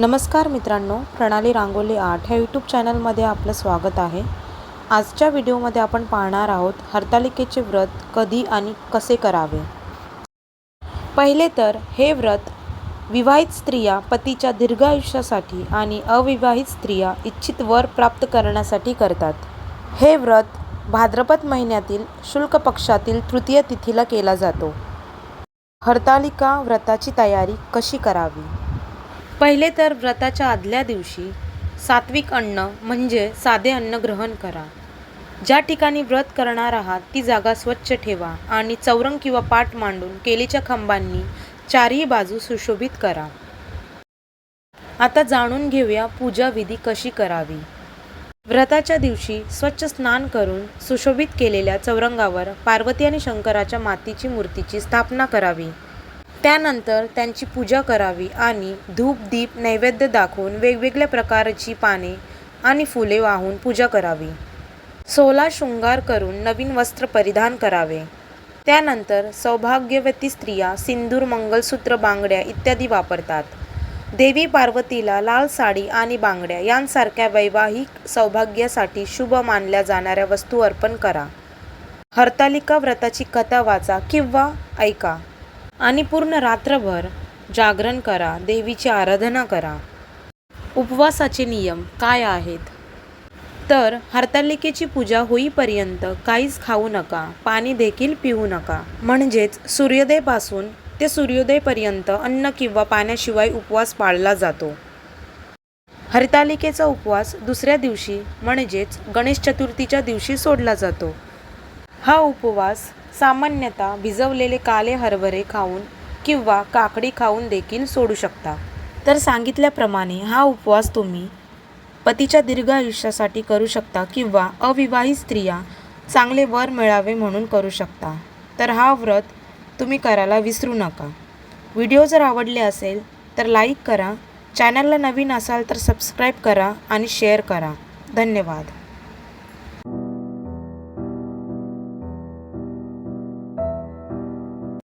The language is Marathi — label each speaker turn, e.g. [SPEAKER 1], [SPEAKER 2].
[SPEAKER 1] नमस्कार मित्रांनो प्रणाली रांगोली आर्ट ह्या यूट्यूब चॅनलमध्ये आपलं स्वागत आहे. आजच्या व्हिडिओमध्ये आपण पाहणार आहोत हरतालिकेचे व्रत कधी आणि कसे करावे? पहिले तर हे व्रत विवाहित स्त्रिया पतीच्या दीर्घायुष्यासाठी आणि अविवाहित स्त्रिया इच्छित वर प्राप्त करण्यासाठी करतात. हे व्रत भाद्रपद महिन्यातील शुल्क पक्षातील तृतीय तिथीला केला जातो. हरतालिका व्रताची तयारी कशी करावी? पहिले तर व्रताच्या आदल्या दिवशी सात्विक अन्न म्हणजे साधे अन्न ग्रहण करा. ज्या ठिकाणी व्रत करणार आहात ती जागा स्वच्छ ठेवा आणि चौरंग किंवा पाट मांडून केलीच्या खांबांनी चारही बाजू सुशोभित करा. आता जाणून घेऊया पूजा विधी कशी करावी. व्रताच्या दिवशी स्वच्छ स्नान करून सुशोभित केलेल्या चौरंगावर पार्वती आणि शंकराच्या मातीची मूर्तीची स्थापना करावी. त्यानंतर त्यांची पूजा करावी आणि धूप दीप नैवेद्य दाखवून वेगवेगळ्या प्रकारची पाने आणि फुले वाहून पूजा करावी. सोला शृंगार करून नवीन वस्त्र परिधान करावे. त्यानंतर सौभाग्यवती स्त्रिया सिंदूर मंगलसूत्र बांगड्या इत्यादी वापरतात. देवी पार्वतीला लाल साडी आणि बांगड्या यांसारख्या वैवाहिक सौभाग्यासाठी शुभ मानल्या जाणाऱ्या वस्तू अर्पण करा. हरतालिका व्रताची कथा वाचा किंवा ऐका. आणि पूर्ण रात्रभर जागरण करा देवीची आराधना करा. उपवासाचे नियम काय आहेत? तर हरतालिकेची पूजा होईपर्यंत काहीच खाऊ नका पाणी देखील पिऊ नका. म्हणजेच सूर्योदयपासून ते सूर्योदयपर्यंत अन्न किंवा पाण्याशिवाय उपवास पाळला जातो. हरतालिकेचा उपवास दुसऱ्या दिवशी म्हणजेच गणेश चतुर्थीच्या दिवशी सोडला जातो. हा उपवास सामान्यतः भिजवलेले काले हरभरे खाऊन किंवा काकडी खाऊन देखील सोडू शकता. तर सांगितल्याप्रमाणे हा उपवास तुम्ही पतीच्या दीर्घ आयुष्यासाठी करू शकता किंवा अविवाहित स्त्रिया चांगले वर मिळावे म्हणून करू शकता. तर हा व्रत तुम्ही करायला विसरू नका. व्हिडिओ जर आवडले असेल तर लाईक करा. चॅनलला नवीन असाल तर सबस्क्राईब करा आणि शेअर करा. धन्यवाद.